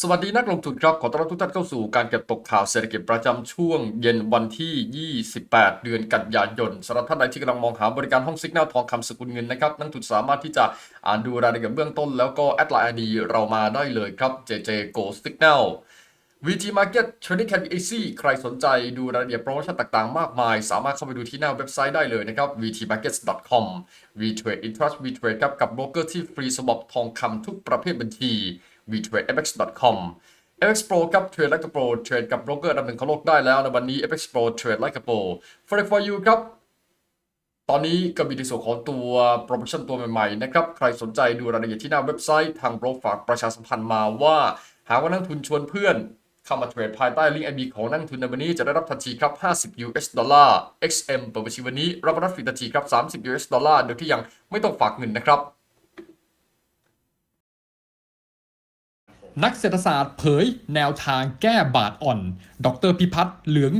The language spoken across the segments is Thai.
สวัสดีนักลงทุนครับขอต้อนรับทุกท่านเข้าสู่การเก็บตกข่าวเศรษฐกิจประจำช่วงเย็นวันที่ 28 เดือนกันยายนสำหรับท่านใดที่กำลังมองหาบริการห้องซิกแนลทองคำสกุลเงินนะครับนักลงทุนสามารถที่จะอ่านดูรายละเอียดเบื้องต้น แล้วก็แอดไลน์ ID เรามาได้เลยครับ JJ Go Signal VT Market Trading Can be easy ใครสนใจดูรายละเอียดโปรโมชั่นต่างๆ มากมาย สามารถเข้าไปดูที่หน้าเว็บไซต์ได้เลยนะครับ vtmarkets.com vtrade intrust vtrade ครับกับโบรกเกอร์ที่ฟรีสำหรับทองคำทุกประเภทบัญชี vtradefx.com FX Pro ครับเทรดไลกับโปรเทรดกับโบรกเกอร์ดับหนึ่งของโลกได้แล้วในวันนี้ FX Pro เทรดไลกับโปร Forex for you ครับตอนนี้ก็มีในส่วนของตัวโปรโมชั่นตัวใหม่ๆนะครับ ใครสนใจดูรายละเอียดที่หน้าเว็บไซต์ทางโบรกฝากประชาสัมพันธ์มาว่า หากว่านักลงทุนชวนเพื่อนเข้ามาเทรดภายใต้ลิงก์ไอบีของนักลงทุนในวันนี้จะได้รับทันทีครับ 50 US ดอลลาร์ XM เปิดบัญชีวันนี้ รับรับฟรีทันทีครับ 30 US ดอลลาร์ โดยที่ยังไม่ต้องฝากเงินนะครับ นักเศรษฐศาสตร์เผยแนวทางแก้บาทอ่อน ดรพิพัฒน์เหลือง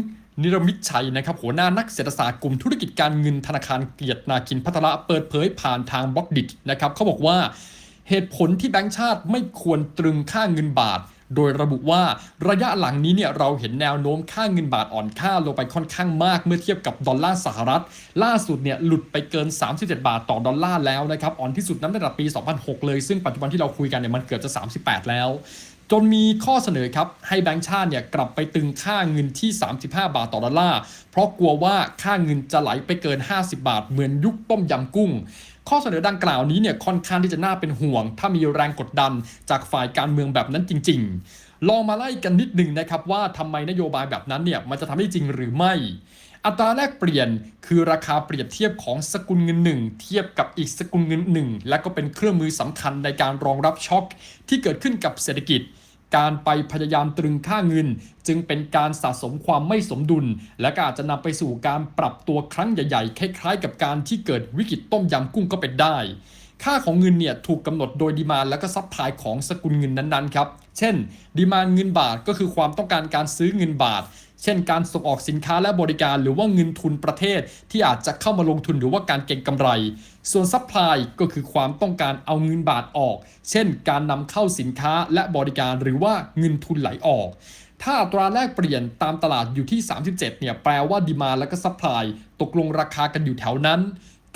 นิรมิตชัยนะครับหัวหน้านักเศรษฐศาสตร์กลุ่มธุรกิจการเงินธนาคารเกียรตินาคินพัฒระเปิดเผยผ่านทางบล็อกดินะครับเขาบอกว่า เหตุผลที่แบงก์ชาติไม่ควรตรึงค่าเงินบาท โดยระบุว่าระยะหลังนี้เนี่ยเราเห็นแนวโน้มค่าเงินบาทอ่อนค่าลงไปค่อนข้างมากเมื่อเทียบกับดอลลาร์สหรัฐ ล่าสุดเนี่ยหลุดไปเกิน 37 บาทต่อดอลลาร์แล้วนะครับอ่อนที่สุดนั้นตั้งแต่ปี 2006 เลย ซึ่งปัจจุบันที่เราคุยกันเนี่ยมันเกือบจะ 38 แล้วจนมีข้อเสนอครับ ให้แบงก์ชาติเนี่ยกลับไปตึงค่าเงินที่ 35 บาทต่อดอลลาร์ เพราะกลัวว่าค่าเงินจะไหลไปเกิน 50 บาทเหมือนยุคต้มยำกุ้ง ข้อเสนอดังกล่าวนี้เนี่ยค่อนข้างที่จะน่าเป็นห่วง ถ้ามีแรงกดดันจากฝ่ายการเมืองแบบนั้นจริง ๆ ลองมาไล่กันนิดหนึ่งนะครับว่าทำไมนโยบายแบบนั้นเนี่ยมันจะทำได้จริงหรือไม่ อัตราแลกเปลี่ยนคือราคาเปรียบเทียบของสกุลเงินหนึ่งเทียบกับอีกสกุลเงินหนึ่งและก็เป็นเครื่องมือสำคัญในการรองรับช็อคที่เกิดขึ้นกับเศรษฐกิจ การไปพยายามตรึงค่าเงิน จึงเป็นการสะสมความไม่สมดุล และก็อาจจะนำไปสู่การปรับตัวครั้งใหญ่ๆคล้ายๆ กับการที่เกิดวิกฤตต้มยำกุ้งก็เป็นได้ ค่าของเงินเนี่ยถูกกำหนดโดยดีมานและก็ซัพพลายของสกุลเงินนั้นๆครับ เช่น ดีมานเงินบาทก็คือความต้องการการซื้อเงินบาท เช่น การส่งออกสินค้าและบริการหรือว่าเงินทุนประเทศที่อาจจะเข้ามาลงทุนหรือว่าการเก็งกำไร ส่วนซัพพลายก็คือความต้องการเอาเงินบาทออก เช่น การนำเข้าสินค้าและบริการหรือว่าเงินทุนไหลออกถ้าอัตราแลกเปลี่ยนตามตลาดอยู่ที่ 37 เนี่ย แปลว่าดีมาและก็ซัพพลายตกลงราคากันอยู่แถวนั้น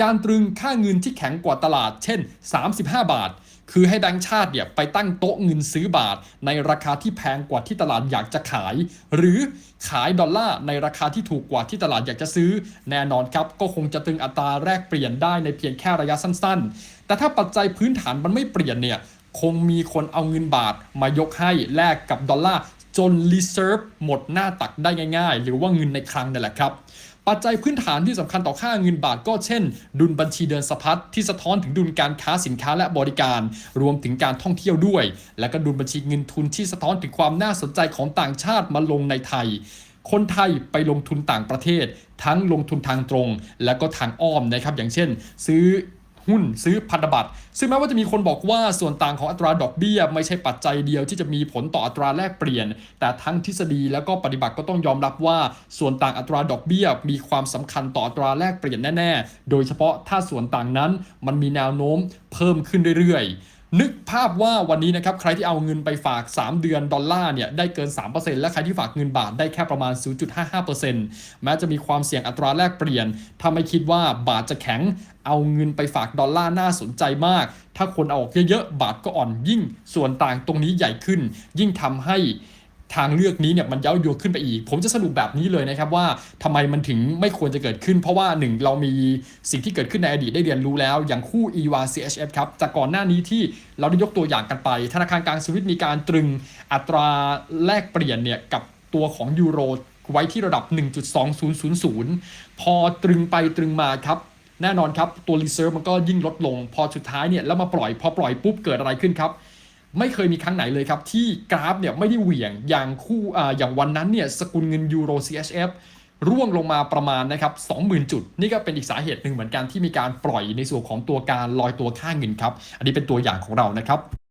การตรึงค่าเงินที่แข็งกว่าตลาด เช่น 35 บาท คือให้แบงก์ชาติเนี่ยไปตั้งโต๊ะเงินซื้อบาท ในราคาที่แพงกว่าที่ตลาดอยากจะขาย หรือขายดอลลาร์ในราคาที่ถูกกว่าที่ตลาดอยากจะซื้อ แน่นอนครับ ก็คงจะตึงอัตราแลกเปลี่ยนได้ในเพียงแค่ระยะสั้นๆ แต่ถ้าปัจจัยพื้นฐานมันไม่เปลี่ยนเนี่ยคงมีคนเอาเงินบาทมายกให้แลกกับดอลลาร์จน reserve หมดหน้าตักได้ง่าย ๆ หรือว่าเงินในคลังนั่นแหละครับ ปัจจัยพื้นฐานที่สำคัญต่อค่าเงินบาทก็เช่น ดุลบัญชีเดินสะพัดที่สะท้อนถึงดุลการค้าสินค้าและบริการ รวมถึงการท่องเที่ยวด้วย และก็ดุลบัญชีเงินทุนที่สะท้อนถึงความน่าสนใจของต่างชาติมาลงในไทย คนไทยไปลงทุนต่างประเทศ ทั้งลงทุนทางตรง และก็ทางอ้อมนะครับอย่างเช่น ซื้อ หุ้นซื้อพันธบัตรซึ่งแม้ว่าจะมีคนบอกว่าส่วนต่างของอัตราดอกเบี้ย ไม่ใช่ปัจจัยเดียวที่จะมีผลต่ออัตราแลกเปลี่ยน แต่ทั้งทฤษฎีแล้วก็ปฏิบัติก็ต้องยอมรับว่า ส่วนต่างอัตราดอกเบี้ย มีความสำคัญต่ออัตราแลกเปลี่ยนแน่ ๆ โดยเฉพาะถ้าส่วนต่างนั้นมันมีแนวโน้มเพิ่มขึ้นเรื่อยๆ นึกภาพว่าวันนี้นะครับใครที่เอาเงินไปฝาก 3 เดือนดอลลาร์เนี่ยได้เกิน 3%และใครที่ฝากเงินบาทได้แค่ประมาณ 0.55%แม้จะมีความเสี่ยงอัตราแลกเปลี่ยนถ้าไม่คิดว่าบาทจะแข็งเอาเงินไปฝากดอลลาร์น่าสนใจมาก ถ้าคนเอาออกเยอะๆ บาทก็อ่อนยิ่งส่วนต่างตรงนี้ใหญ่ขึ้น ยิ่งทำให้ ทางเลือกนี้เนี่ยมันเย้ายวนขึ้นไปอีก ผมจะสรุปแบบนี้เลยนะครับว่าทำไมมันถึงไม่ควรจะเกิดขึ้น เพราะว่าหนึ่งเรามีสิ่งที่เกิดขึ้นในอดีตได้เรียนรู้แล้ว อย่างคู่ EUR CHF ครับจากก่อนหน้านี้ที่เราได้ยกตัวอย่างกันไป ธนาคารกลางสวิตมีการตรึงอัตราแลกเปลี่ยนเนี่ยกับตัวของยูโรไว้ที่ระดับ 1.2000 พอตรึงไปตรึงมาครับแน่นอนครับตัว reserve มันก็ยิ่งลดลง พอสุดท้ายเนี่ยแล้วมาปล่อยพอปล่อยปุ๊บเกิดอะไรขึ้นครับ ไม่เคยมีครั้งไหนเลยครับ ที่กราฟเนี่ยไม่ได้เหวี่ยงอย่างคู่อ่าอย่างวันนั้นเนี่ยสกุลเงินยูโร CHF ร่วงลงมาประมาณนะครับ20,000 จุด นี่ก็เป็นอีกสาเหตุหนึ่งเหมือนกันที่มีการปล่อยในส่วนของตัวการลอยตัวค่าเงินครับ อันนี้เป็นตัวอย่างของเรานะครับ